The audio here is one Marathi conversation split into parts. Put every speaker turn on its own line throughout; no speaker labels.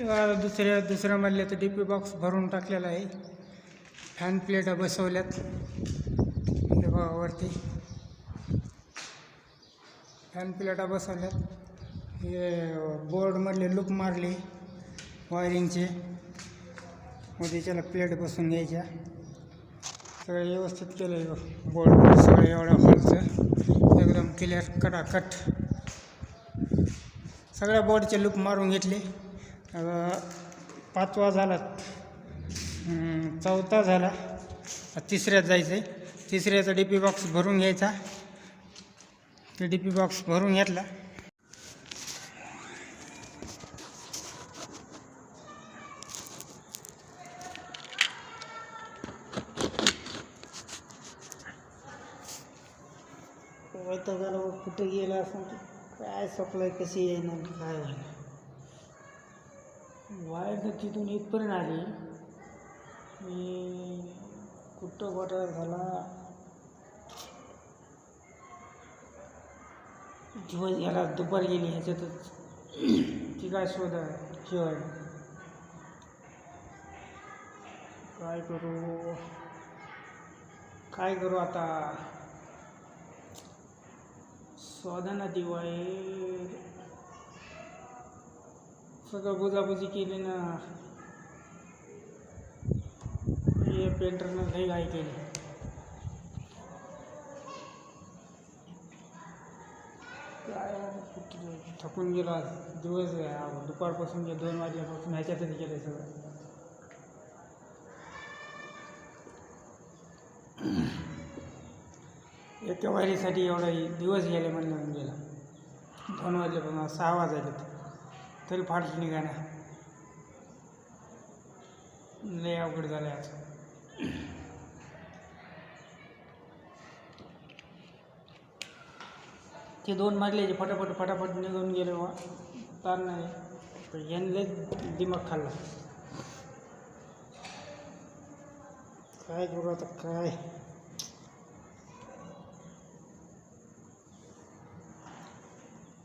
दुसऱ्या दुसऱ्या मधल्याचं डी पी बॉक्स भरून टाकलेला आहे. फॅन प्लेटा बसवल्यात. हे बघा वरती फॅन प्लेटा बसवल्यात. हे बोर्डमधले लूप मारले. वायरिंगचे मध्ये त्याला प्लेट बसून घ्यायच्या. सगळं व्यवस्थित केलं बोर्ड सगळं एवढ्या हॉलचं एकदम क्लिअर कटाकट. सगळ्या बोर्डचे लूप मारून घेतले. पाचवा झाला. चौथा झाला. तिसऱ्यात जायचं आहे तिसऱ्याचा डी पी बॉक्स भरून घ्यायचा. ते डी पी बॉक्स भरून घेतला. वैतागाला कुठं गेला असं काय सप्लाय कशी येणार? काय झालं वायर तर तिथून इथपर्यंत आली मी कुठं गोटा झाला? दिवस याला दुपार गेली ह्याच्यातच. ती काय शोधा? शिवाय काय करू? काय करू आता? शोधाना ती वायर सगळं बुजाबुजी केली ना. हे पेंटरनं लई घाई केली. काय थकून गेलो आज. दिवस दुपारपासून गेलो दोन वाजल्यापासून ह्याच्यातच गेलं सगळं. एका वायरीसाठी एवढा दिवस गेले म्हणलं गेला. दोन वाजल्यापासून सहा वाजायला तरी फाटली निघाण्या लय अवघड झालं आज. ते दोन मारले जे फटाफट फटाफट निघून गेले बा तार नाही. पण यांनी लय दिमाग खाल्ला. काय करू आता काय?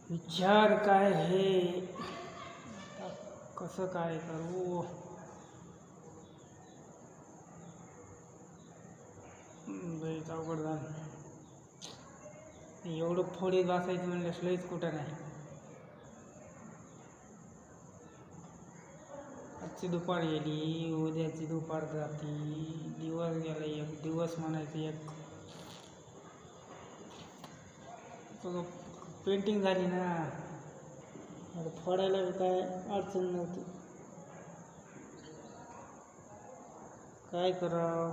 विचार काय हे? कसं काय करू? लईच अवघड झालं. एवढं फोडीत वाचायचं म्हणलं लईच कुठं नाही. आजची दुपार गेली उद्याची दुपार जाती दिवस गेला एक दिवस म्हणायचं एक. पेंटिंग झाली ना. आता फोडायला बी काय अडचण नव्हती. काय करावं?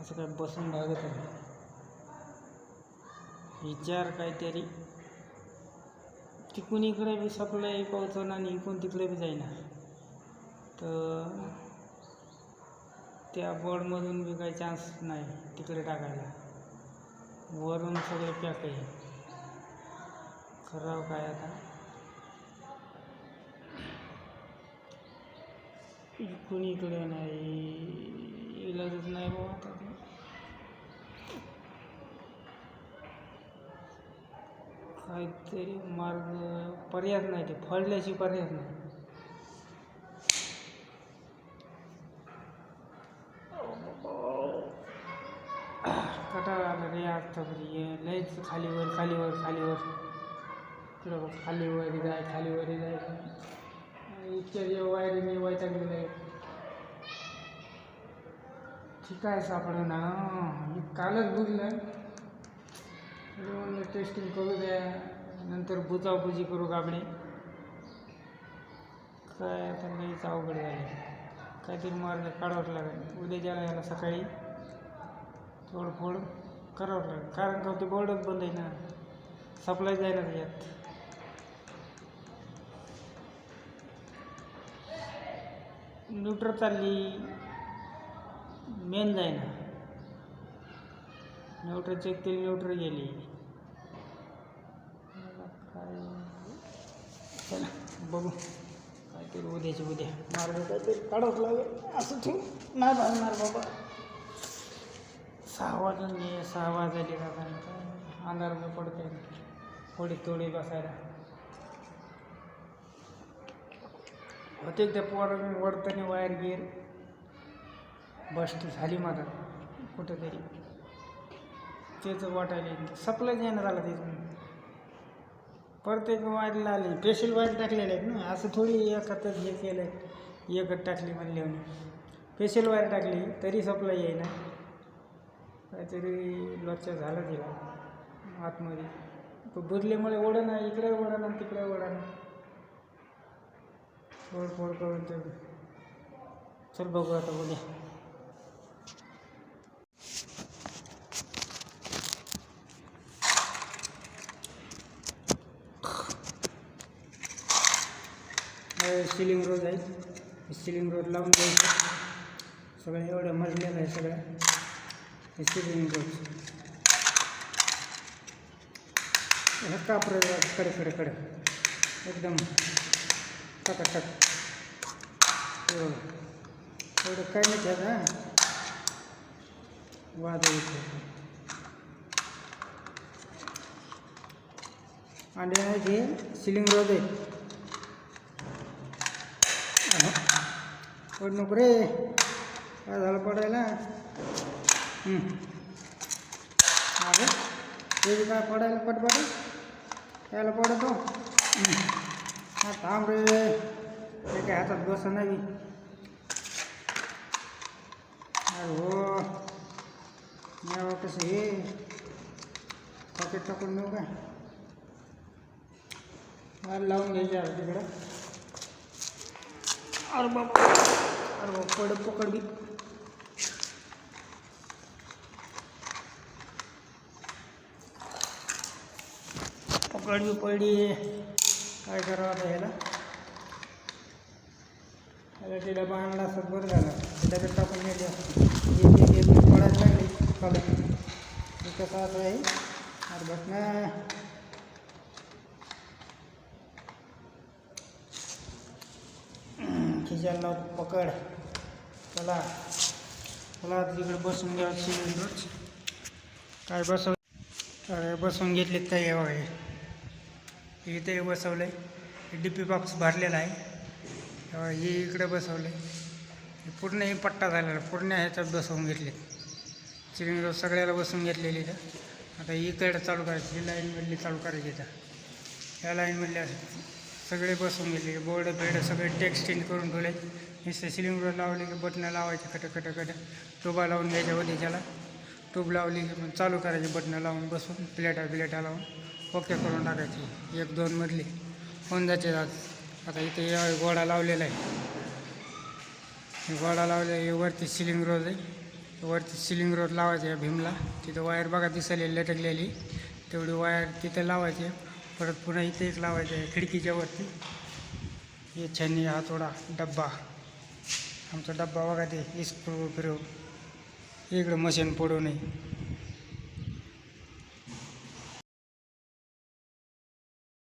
असं काय बसून भागत आहे. विचार काहीतरी. तिकून इकडे बी सप्लाय पोहोचवणं आणि इकून तिकडे बी जाईना तर त्या बोर्डमधून बी काही चान्स नाही तिकडे टाकायला. वरून सगळे पॅक आहे. करावं काय आता? इकडून इकडे नाही इलाजच नाही बाबा आता ते. काहीतरी मार्ग पर्याय नाही ते फळल्याशी पर्याय नाही. कटाळा आला रे आता तरी लयच खालीवर खालीवर खालीवर. खाली बघ खालीवर जाय वगैरे जाय. इतक्या जे वायरीने वैतागलेलं आहे. ठीक आहे सापड ना. मी कालच बुजलं म्हणलं टेस्टिंग करू द्या. नंतर बुजाबुजी करू गाबडे. काय आता लईच अवघड झाले. काहीतरी मार्ग काढावं लागेल. उद्या ज्याला याला सकाळी तोडफोड करावं लागेल. कारण का ते बोर्डच बंद आहे ना. सप्लाय जायला त्याच्यात न्यूट्रल चालली मेन जाईना न्यूट्रल चेक केली न्यूटर गेली. काय चला बघू. काहीतरी उद्याची उद्या. मार्ग काहीतरी काढावं लागेल. असं ठेवून नाही बांधणार बाबा. सहा वाजून सहा वाजायला का काय अंधार पडते थोडी थोडी बसायला. होते त्या पोर वडताना वायर गिर बस्ट झाली माझा कुठंतरी. तेच वाटायला सप्लाय येणार आला तिथून परत एक वायरला आली स्पेशल वायर टाकलेले आहेत ना. असं थोडी एकातच हे केलं आहे एकच टाकली म्हणले स्पेशल वायर टाकली. तरी सप्लाय येईना काहीतरी लक्ष झालं तिला. आतमध्ये. तो बदलीमुळे ओढणं इकडे ओढणं तिकडे ओढणं. फोड फोड करून ते चल बघू आता उद्या. सिलिंग रोड आहे. सिलिंग रोड लावून द्यायचं सगळं एवढं मजलेलं आहे सगळं. हे सिलिंग रोड हे कापडकडे कडे कडे. एकदम टकाटक एवढं एवढं काय नाही त्यात हां वाद येतो अंडे नाही ते सिलिंग रोड आहे पड नको रे काय झालं पडायला हं. हा थांब रे. ते काय हातात बस नाही? अरे हो. न्यावं कसं हे पॉकेट टाकून नेऊ काय? अरे लावून घ्यायचे अरे तिकडं. अरे बाबा अरे बाबा पड पकड बी. पकड बी पडली. काय करावं आता ह्याला त्याला ते डबा आणला असत बरं झालं. ते डब्यात टाकून नेले असते. एक एक एक पडायला लागली चालत हे कसं असं आहे अरे बस ना खिशाला लावतो पकड. चला. चला तिकडे बसून घ्यावं सिलेंडरच काय बसव अरे बसवून घेतलेत काय बघा हे. इथे बसवलं आहे डी पी बॉक्स भरलेला आहे. हे इकडे बसवलं आहे पूर्ण हे पट्टा झालेला पूर्ण ह्याच्यात बसवून घेतले. सिलेंडर सगळ्याला बसवून घेतलेली इथं. आता इकडे चालू करायची ही लाईनमधली चालू करायची इथं. ह्या लाईनमधल्या सगळे बसवून गेले बोर्ड बेड सगळे टेक्स चेंज करून ठेवले. नुसते सिलिंडर लावले की बटणं लावायचे कट कट खटं. टोबा लावून घ्यायच्या होते त्याला. ट्यूब लावली की मग चालू करायची बटणं लावून बसून प्लेटा प्लेटा लावून. ओके करून टाकायची. एक दोन मधली होऊन जाते आज. आता इथे या गोडा लावलेला आहे. हे गोडा लावले हे वरती सिलिंग रोज आहे. वरती सिलिंग रोड लावायचं या भीमला. तिथं वायर बघा दिसायला लटकलेली. तेवढी वायर तिथं लावायची परत पुन्हा इथे एक लावायचं आहे खिडकीच्या वरती. हे छानी हा थोडा डब्बा. आमचा डब्बा बघा ते इस्क्रू फिरव इकडं मशीन पडू नये.